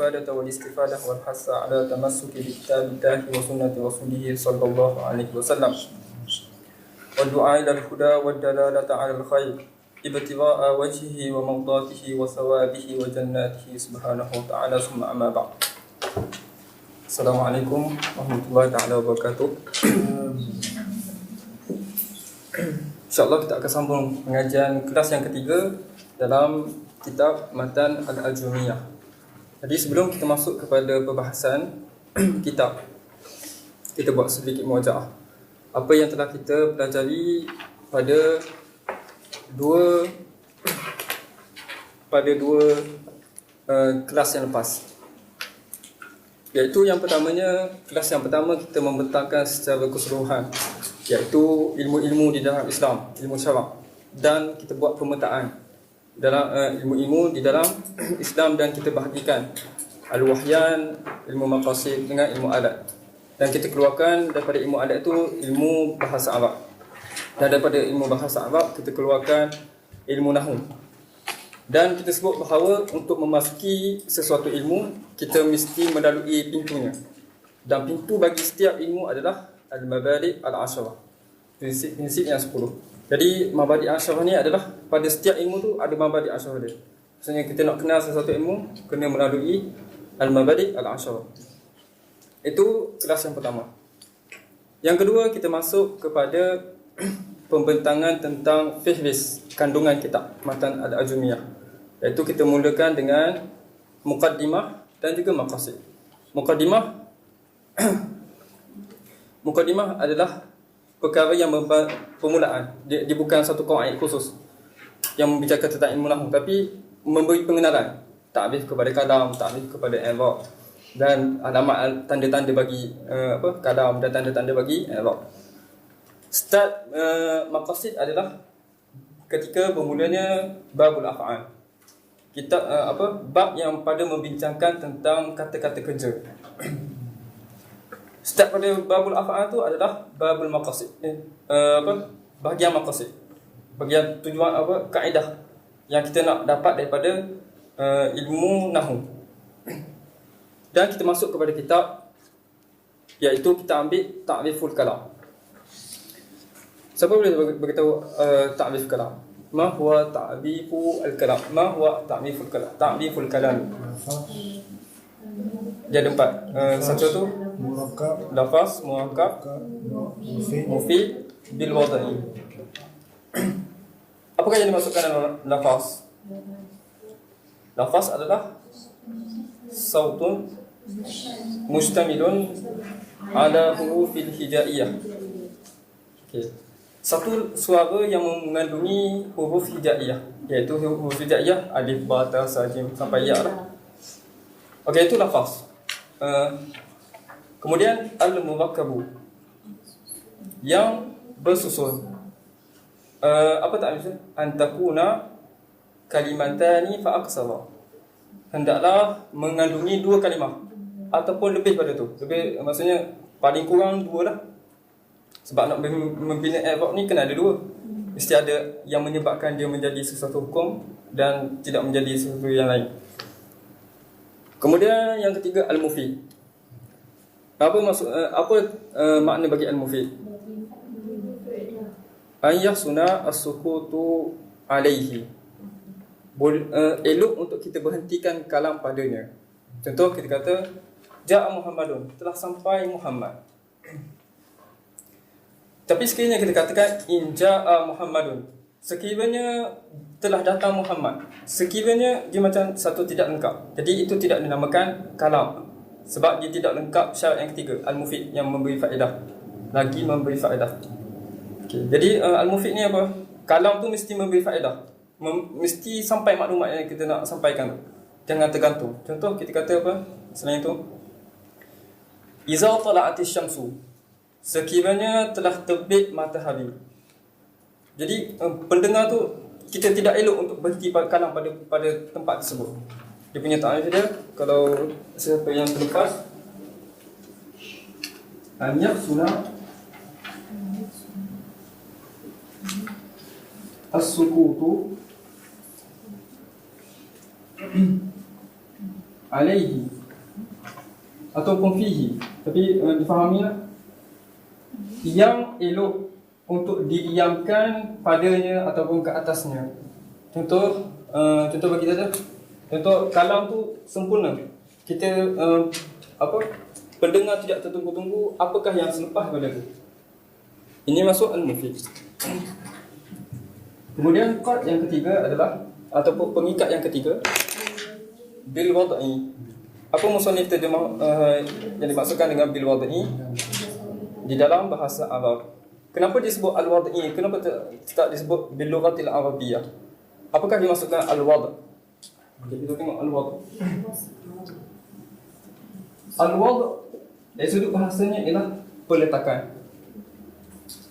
الإفادة والاستفادة والحث على تمسك بكتاب الله وسنة رسوله صلى الله عليه وسلم. والدعاء إلى الهدى والدلالة على الخير ابتغاء وجهه ومرضاته وثوابه وجناته سبحانه وتعالى. ثم أما بعد. السلام عليكم ورحمة الله تعالى وبركاته. InsyaAllah kita akan sambung pengajian kelas yang ketiga dalam kitab Matan Al-Ajumiyah. Jadi sebelum kita masuk kepada perbahasan kitab, kita buat sedikit muajaah. Apa yang telah kita pelajari pada dua pada dua uh, kelas yang lepas. Iaitu yang pertamanya, kelas yang pertama kita membentangkan secara keseluruhan iaitu ilmu-ilmu di dalam Islam, ilmu syarak dan kita buat pemetaan dalam uh, ilmu-ilmu di dalam Islam dan kita bahagikan al-wahyan, ilmu maqasid dengan ilmu adat. Dan kita keluarkan daripada ilmu adat itu ilmu bahasa Arab. Dan daripada ilmu bahasa Arab kita keluarkan ilmu nahu. Dan kita sebut bahawa untuk memasuki sesuatu ilmu kita mesti melalui pintunya. Dan pintu bagi setiap ilmu adalah Al-Mabadi' Al-Asharah Prinsip-prinsip yang 10 Jadi Mabadi' Al-Asharah ni adalah Pada setiap ilmu tu ada Mabadi' Al-Asharah dia. Maksudnya kita nak kenal sesuatu ilmu Kena melalui Al-Mabadi' Al-Asharah Itu kelas yang pertama. Yang kedua kita masuk kepada Pembentangan tentang Fihris kandungan kitab Matan Al-Ajumiyah. Iaitu kita mulakan dengan Muqaddimah dan juga Maqasid. Muqaddimah Mukadimah adalah perkara yang permulaan. Dia, dia bukan satu kawaid khusus yang membicarakan tentang ilmu nahu tapi memberi pengenalan ta'rif kepada kalam, ta'rif kepada i'rab dan alamat tanda-tanda bagi uh, apa kalam dan tanda-tanda bagi i'rab. Start uh, maqasid adalah ketika bermulanya babul af'al. Kita uh, apa bab yang pada membincangkan tentang kata-kata kerja. Start pada babul af'al tu adalah babul maqasid. Eh, uh, apa? Bahagian maqasid. Bahagian tujuan apa? Kaedah yang kita nak dapat daripada uh, ilmu nahu. Dan kita masuk kepada kitab iaitu kita ambil ta'riful kalam. Siapa boleh beritahu uh, ta'rif kalam? Ma huwa ta'rifu al-kalam? Ma huwa ta'riful kalam? Ta'riful kalam. Dia ada empat. Uh, satu tu murakkab, lafaz, murakkab, mufid, bil wadai. Apakah yang dimasukkan dalam lafaz? Lafaz adalah sautun mustamilun ala hurufil hijaiyah. Okay. Satu suara yang mengandungi huruf hijaiyah iaitu huruf hijaiyah alif ba ta sa jim sampai ya lah. Okey itu lafaz. Uh, kemudian al-murakkabu yang bersusun. Uh, apa tak maksud? Antakuna kalimatani fa aksara. Hendaklah mengandungi dua kalimah ataupun lebih pada tu. Lebih maksudnya paling kurang dua lah. Sebab nak membina i'rab ni kena ada dua. Mesti ada yang menyebabkan dia menjadi sesuatu hukum dan tidak menjadi sesuatu yang lain. Kemudian yang ketiga al-mufid. Apa maksud uh, apa uh, makna bagi al-mufid? Ayah sunna as-sukutu alaihi. Bol, uh, elok untuk kita berhentikan kalam padanya. Contoh kita kata Ja'a Muhammadun telah sampai Muhammad. Tapi sekiranya kita katakan in ja'a Muhammadun sekiranya telah datang Muhammad sekiranya dia macam satu tidak lengkap jadi itu tidak dinamakan kalam sebab dia tidak lengkap syarat yang ketiga al-mufid yang memberi faedah. Lagi memberi faedah. Okay. jadi uh, al-mufid ni apa? Kalam tu mesti memberi faedah. Mem- mesti sampai maklumat yang kita nak sampaikan jangan tergantung. Contoh kita kata apa? Selain itu iza tala'atis syamsu sekiranya telah terbit matahari. Jadi pendengar tu kita tidak elok untuk berhenti kalam pada pada tempat tersebut. Dia punya ta'arif dia kalau siapa yang terlepas Anyak sunah As-sukutu alaihi ataupun fihi. Tapi uh, difahami lah yang elok untuk didiamkan padanya ataupun ke atasnya. Contoh uh, contoh bagi kita contoh kalam tu sempurna. Kita uh, apa pendengar tidak tertunggu-tunggu apakah yang selepas pada tu? Ini masuk al-mufid kemudian qad yang ketiga adalah? Ataupun pengikat yang ketiga? Bil wad'i. Apa musannif terjemah uh, yang dimaksudkan dengan bil wad'i? Di dalam bahasa Arab. Kenapa disebut al wad'i kenapa tak disebut bil lughatil arabiyyah apakah dimaksudkan al wad' jadi kita tengok al wad' al wad' dari sudut bahasanya ialah peletakan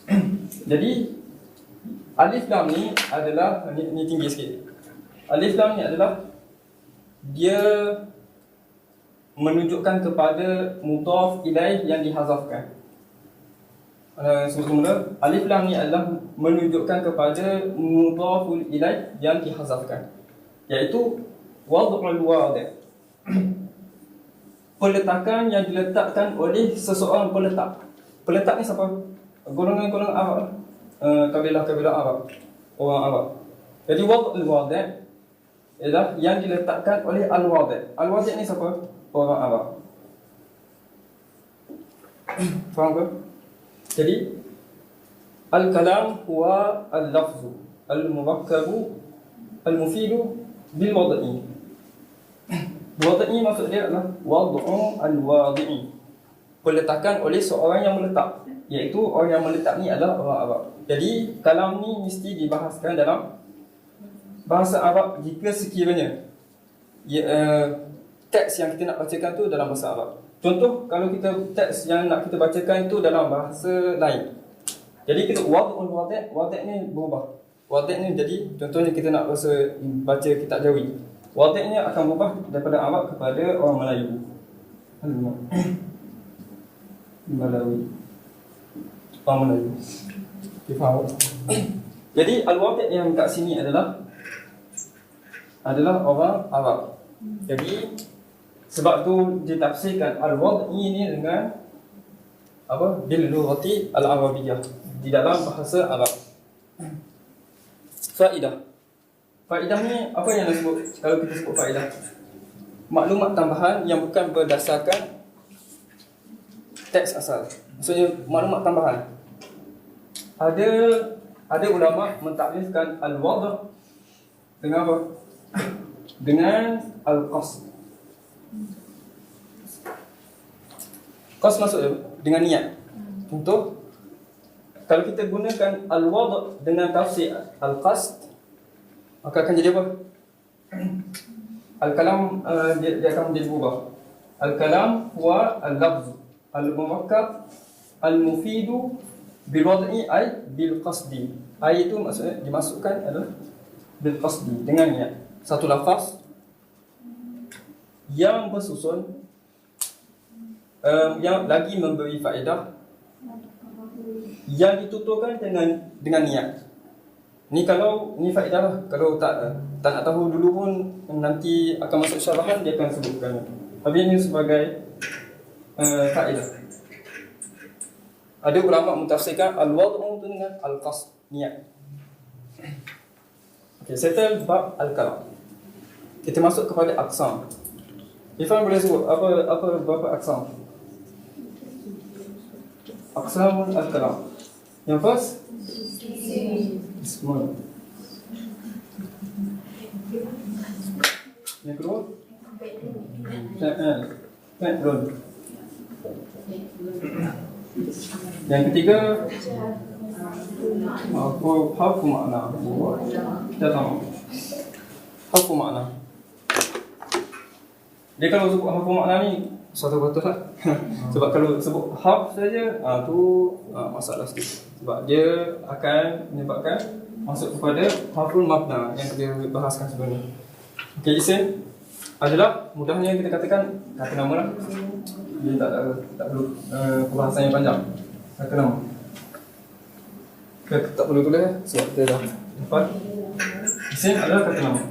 jadi alif lam ni adalah ni, ni tinggi sikit alif lam ni adalah dia menunjukkan kepada mudhaf ilaih yang dihazafkan. Uh, semula alif lam ni adalah menunjukkan kepada mudhaf ilaih yang dihazafkan. Iaitu wad'ul wadi'. Peletakan yang diletakkan oleh seseorang peletak. Peletak ni siapa? Golongan-golongan Arab. Uh, kabilah-kabilah Arab. Orang Arab. Jadi wad'ul wadi' ialah yang diletakkan oleh al-wadi'. Al-wadi' ni siapa? orang Arab. Faham ke? Jadi al-kalam huwa al-lafzu al-murakkabu al-mufidu bil wad'i. Wad'i maksud dia adalah wad'u al-wadi'i. Peletakan oleh seorang yang meletak iaitu orang yang meletak ni adalah orang Arab. Jadi kalam ni mesti dibahaskan dalam bahasa Arab jika sekiranya ya, uh, teks yang kita nak bacakan tu dalam bahasa Arab. Contoh kalau kita teks yang nak kita bacakan itu dalam bahasa lain. Jadi kita wad'ul wad' wad' ni berubah. Wad' ni jadi contohnya kita nak baca kitab Jawi. Wad' ni akan berubah daripada Arab kepada orang Melayu. Melayu. Orang Melayu. Faham? Jadi al-wad' yang kat sini adalah adalah orang Arab. Jadi sebab tu ditafsirkan al-wad'i ini dengan apa? Bil lughati al-arabiyyah di dalam bahasa Arab. Faedah. Faedah ni apa yang disebut kalau kita sebut faedah? Maklumat tambahan yang bukan berdasarkan teks asal. Maksudnya maklumat tambahan. Ada ada ulama mentaklifkan al-wad' dengan apa? Dengan al-qasd. Qas masuk dengan niat. Contoh kalau kita gunakan al-wad' dengan tafsir al-qasd maka akan jadi apa? Al-kalam uh, dia, dia akan menjadi berubah. Al-kalam huwa al-lafz al-murakkab al-mufidu bil wad'i ay bil qasdi. Ay itu maksudnya dimasukkan adalah bil qasdi dengan niat. Satu lafaz yang bersusun um, yang lagi memberi faedah yang dituturkan dengan dengan niat. Ni kalau ni faedah lah. Kalau tak tak nak tahu dulu pun nanti akan masuk syarahan dia akan sebutkan. Tapi ini sebagai uh, faedah. Ada ulama mentafsirkan al-wad'u dengan al-qasd niat. Okey, settle bab al-kalam. Kita masuk kepada aqsam. Ifan boleh sebut apa apa berapa aqsam? Aqsamul al-kalam. Yang first Yang kedua Fi'al. Fi'lun. Yang ketiga apa harfu makna? Kita tahu. Harfu makna. Dia kalau sebut harfu makna ni satu betul lah. Sebab kalau sebut harf saja, ah tu ah, masalah sikit. Sebab dia akan menyebabkan masuk kepada harful makna yang kita bahaskan sebelum ni. Okey, isim adalah mudahnya kita katakan kata nama lah. Dia tak tak, tak perlu uh, perbahasan yang panjang. Kata nama. Kita tak perlu tulis sebab kita dah dapat. Isim adalah kata nama.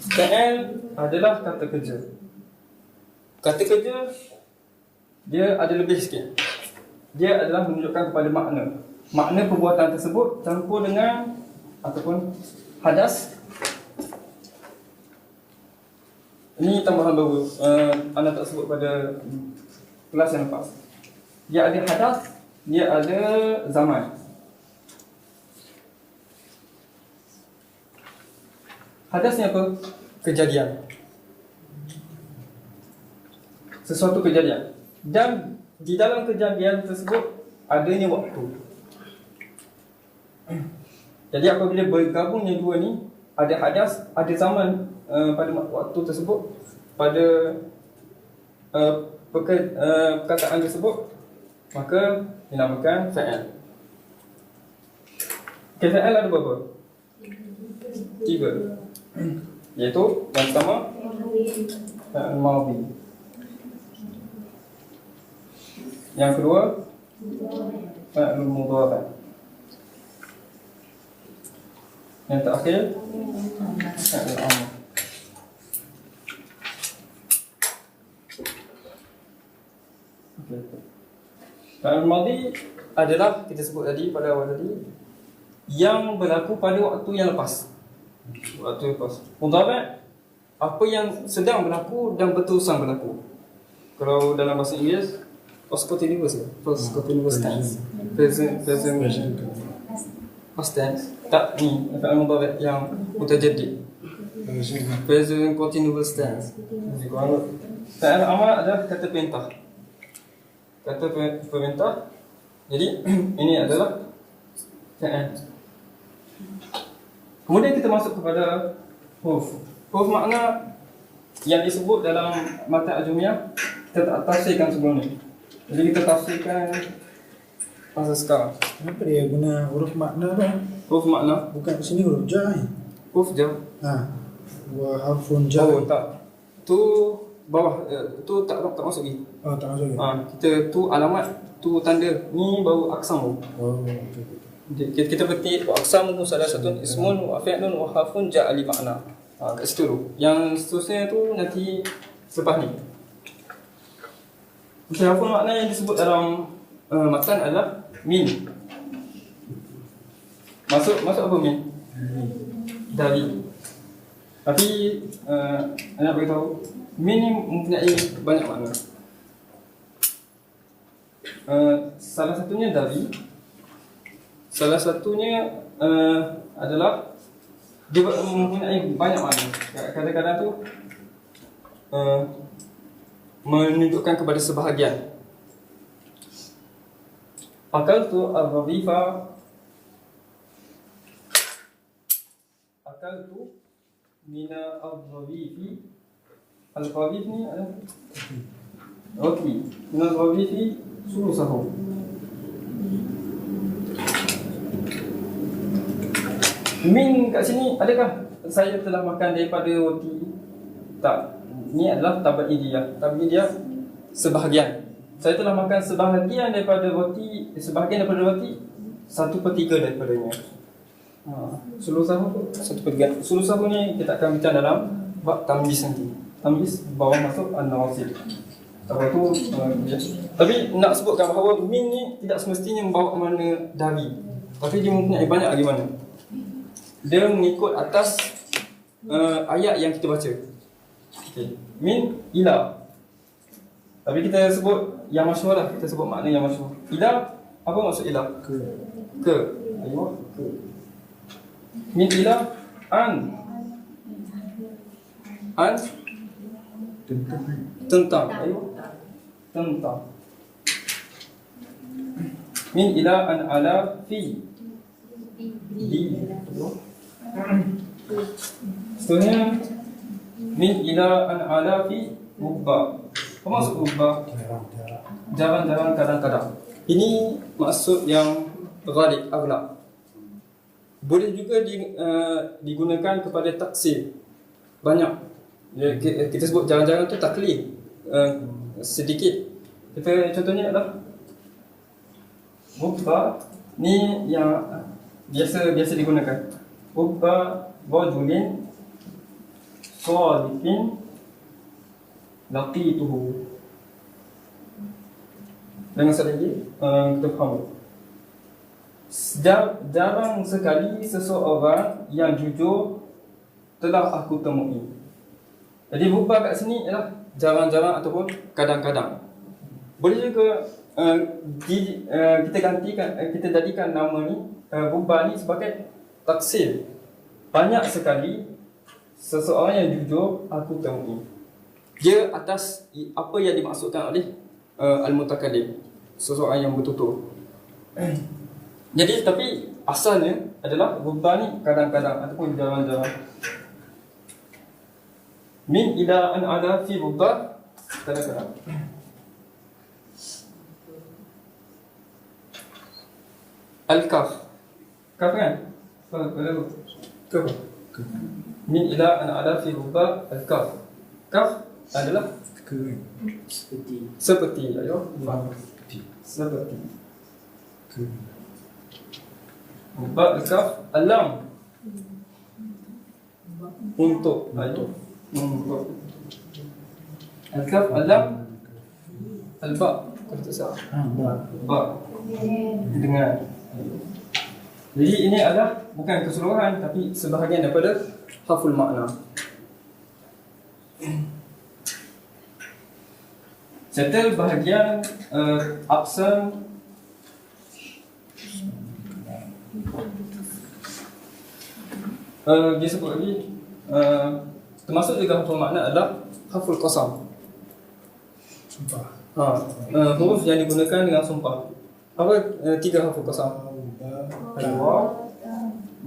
KL adalah kata kerja. Kata kerja dia ada lebih sikit. Dia adalah menunjukkan kepada makna. Makna perbuatan tersebut campur dengan ataupun hadas. Ini tambahan baru. Uh, anda tak sebut pada kelas yang lepas. Dia ada hadas, dia ada zaman. Hadas ni apa? Kejadian. Sesuatu kejadian. Dan di dalam kejadian tersebut adanya waktu. Jadi apabila bergabungnya dua ni ada hadas, ada zaman uh, pada waktu tersebut pada uh, perke, uh, perkataan tersebut maka dinamakan fa'al. Okay, fa'al ada berapa? Tiga. Iaitu yang pertama fa'al madhi. Yang kedua Fa'lul mudhari Yang terakhir Fa'lul madhi adalah kita sebut tadi pada awal tadi yang berlaku pada waktu yang lepas. Waktu yang lepas. Mudhari apa yang sedang berlaku dan berterusan berlaku. Kalau dalam bahasa Inggeris Past continuous ya? Past continuous tense Present Present Past tense Tak ni Fi'al mudhari yang mutajadid Present continuous tense. Fi'al amal adalah kata perintah. Kata perintah. Jadi ini adalah Fi'al Kemudian kita masuk kepada Huruf Huruf makna Yang disebut dalam Mata Ajumiyah Kita tak tafsirkan sebelum ni. Jadi kita tafsirkan masa sekarang. Kenapa dia guna huruf makna tu? Huruf makna? Bukan di sini huruf jar ni. Huruf jar? Ha. Wa harfun jar. Oh tak. Tu bawah uh, tu tak tak masuk lagi. Oh tak masuk lagi. Ha, kita tu alamat tu tanda ni baru aksam. Oh okey. Kita, kita berarti aksam tu salah satu ismun wa fi'lun wa harfun jar ali makna. Ha, kat situ tu. Yang seterusnya tu nanti selepas ni. Okay, apa makna yang disebut dalam uh, matan adalah min. Masuk masuk apa min? Dari. Tapi uh, nak beritahu min ni mempunyai banyak makna. Uh, salah satunya dari salah satunya uh, adalah dia mempunyai banyak makna. Kadang-kadang tu uh, menunjukkan kepada sebahagian. Akal tu al-rabifa Akal tu Mina al-rabifi Al-rabif ni ada Roti Mina al-rabifi Suruh sahur Min kat sini adakah saya telah makan daripada roti? Tak ini adalah tabaidiyah. Tabaidiyah sebahagian. Saya telah makan sebahagian daripada roti, sebahagian daripada roti, satu per tiga daripadanya. Ha, suluh sahur satu per tiga. Suluh sahur ni kita akan bincang dalam bab tamyiz nanti. Tamyiz bawah masuk an-nawasib. Tahu tu uh, ya. Tapi nak sebutkan bahawa min ni tidak semestinya membawa mana dari. Tapi dia mempunyai banyak lagi mana. Dia mengikut atas uh, ayat yang kita baca. Okay. Min ila. Tapi kita sebut yang masyhur lah. Kita sebut makna yang masyhur. Ila apa maksud ila? Ke. Ke. Ayo. Ke. Min ila an. An Tentang. Ayo. Tentang. Min ila an ala fi. Di. Seterusnya min ila an ala fi ubba. Apa maksud ubba? Jarang-jarang. Jarang-jarang kadang-kadang. Ini maksud yang ghalib aghlab boleh juga di, uh, digunakan kepada taksir banyak. Ya, eh, kita sebut jangan-jangan tu taklid uh, eh, sedikit. Kita contohnya adalah Bukba ni yang biasa biasa digunakan. Bukba bajulin salifin laqituhu. Dengan sekali lagi uh, kita faham. Jar- jarang sekali seseorang yang jujur telah aku temui. Jadi rupa kat sini ialah jarang-jarang ataupun kadang-kadang. Boleh juga uh, di, uh, kita gantikan uh, kita jadikan nama ni uh, rupa ni sebagai taksir. Banyak sekali seseorang yang jujur aku temui. Dia atas apa yang dimaksudkan oleh uh, al-mutakallim. Seseorang yang bertutur. Jadi tapi asalnya adalah rupa ni kadang-kadang ataupun jarang-jarang. Min ila an ada fi rupa kadang-kadang. Al-kaf. Kaf kan? Kaf? Kaf. Min ila an ada fi rupa al-kaf. Kaf adalah. Seperti seperti ayo faham. Seperti. Ke. Ba al-kaf alam. Untuk ayo. Untuk. Al-kaf alam al-ba. Kata saya. Ah, ba. Ba. Dengan. Jadi ini adalah bukan keseluruhan tapi sebahagian daripada haful makna. Settle bahagian uh, absen uh, dia sebut lagi uh, termasuk juga haful makna adalah haful qasam. Sumpah. Ha, uh, huruf yang digunakan dengan sumpah. Apa uh, tiga haful qasam? Ba.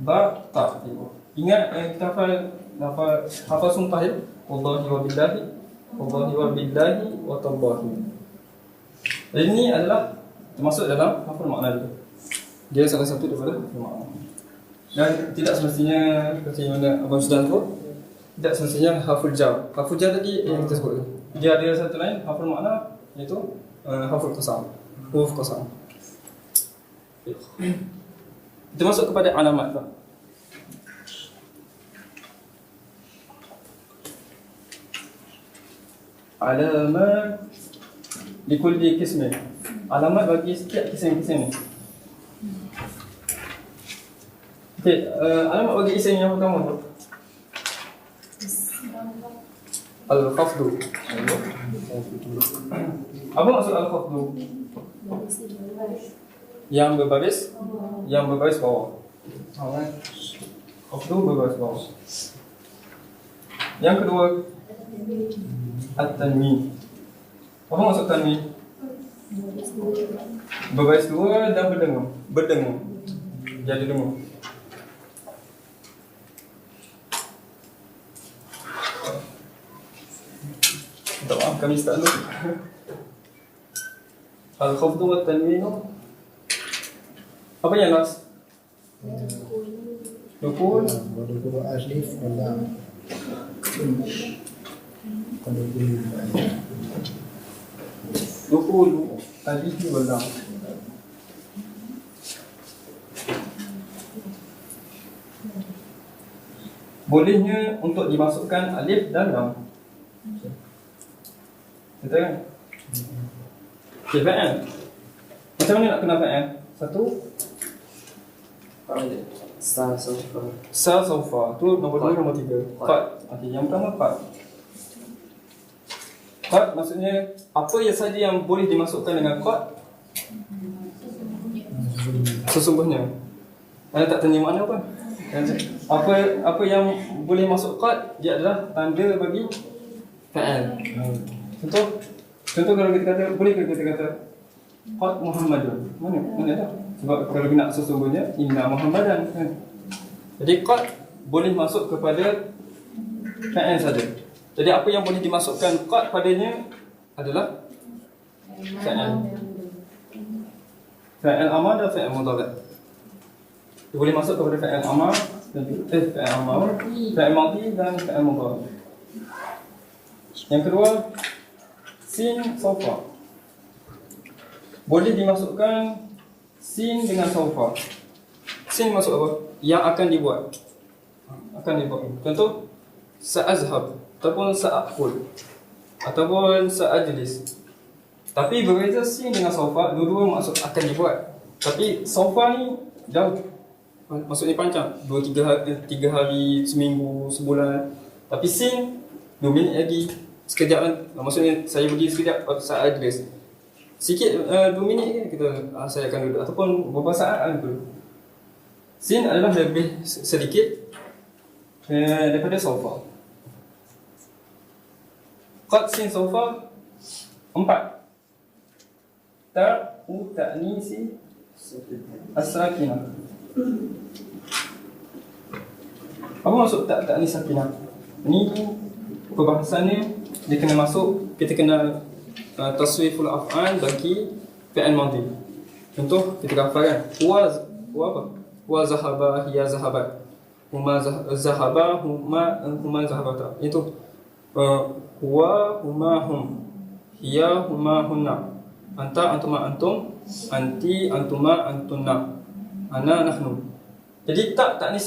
Ba ta. Ingat yang kita hafal hafal hafal sumpah ya. Wallahi wa billahi Wallahi wa billahi wa tallahi. Jadi ini adalah termasuk dalam hafal makna dia. Dia salah satu daripada hafal makna. Dan tidak semestinya seperti mana Abang Sudan tu tidak semestinya haful jar. Haful jar tadi yang kita sebut. Dia ada satu lain haful makna iaitu uh, haful qasam. Huruf qasam. Kita masuk kepada alamat tak? Alamat di kulli kismin. Alamat bagi setiap kism-kism ni. Okey, uh, alamat bagi isim yang pertama tu. Al-khafdu. Apa maksud al-khafdu? Yang berbaris Yang berbaris bawah Alright Khafdu berbaris bawah Yang kedua At-tanmi Apa maksud tanmi? Berbaris dua dan berdengung Berdengung Jadi dengung Wa tanwinu Apa yang last? Dukul Baru dulu alif wala. Kalau boleh. Dukul Alihi wal lam Bolehnya untuk dimasukkan alif dan lam Betul? Kan? Okay, fa'al Macam mana nak kenal fa'al? Satu? Star sofa Sa sofa tu nombor dua nombor tiga. Qad okay, Yang pertama qad Qad maksudnya Apa yang saja yang boleh dimasukkan dengan qad Sesungguhnya. Anda tak tanya makna apa. Apa apa yang boleh masuk qad Dia adalah tanda bagi Fa'al Contoh Contoh kalau kita kata Boleh kita kata Qad Muhammadun Mana? Mana tak? Sebab kalau nak sesungguhnya Inna Muhammadan kan? Jadi qad boleh masuk kepada Fa'al saja Jadi apa yang boleh dimasukkan qad padanya Adalah Fa'al Fa'al amar dan fa'al mudhari Dia boleh masuk kepada fa'al amar dan eh, fa'al amar Fa'al madhi dan fa'al mudhari Yang kedua Sin sofa Boleh dimasukkan Sin dengan sofa Sin masuk apa? Yang akan dibuat Akan dibuat Contoh Sa'azhab Ataupun sa'akul ataupun sa'ajlis. Tapi berbeza sin dengan sofa, dua-dua maksud akan dibuat. Tapi sofa ni jauh. Maksudnya panjang. Dua, tiga hari, tiga hari seminggu, sebulan. Tapi sin, dua minit lagi. Sekejap kan. Maksudnya saya pergi sekejap saat address. Sikit, uh, dua minit je kita uh, saya akan duduk. Ataupun beberapa saat akan duduk. Sin adalah lebih sedikit uh, daripada sofa. Qad sin sofa empat. Ta u ta'nisi as-sakinah. Apa maksud tak tak ni sakinah? Ni perbahasannya dia kena masuk kita kena uh, taswiful af'al bagi fi'il madhi. Contoh kita hafal kan. Huwa huwa apa? Huwa zahaba hiya zahabat. Huma zah- zahaba huma huma zahabata. Itu uh, huwa huma hum. Hiya huma hunna. Anta antuma antum. Anti antuma antunna. Ana nahnu. Jadi tak tak ni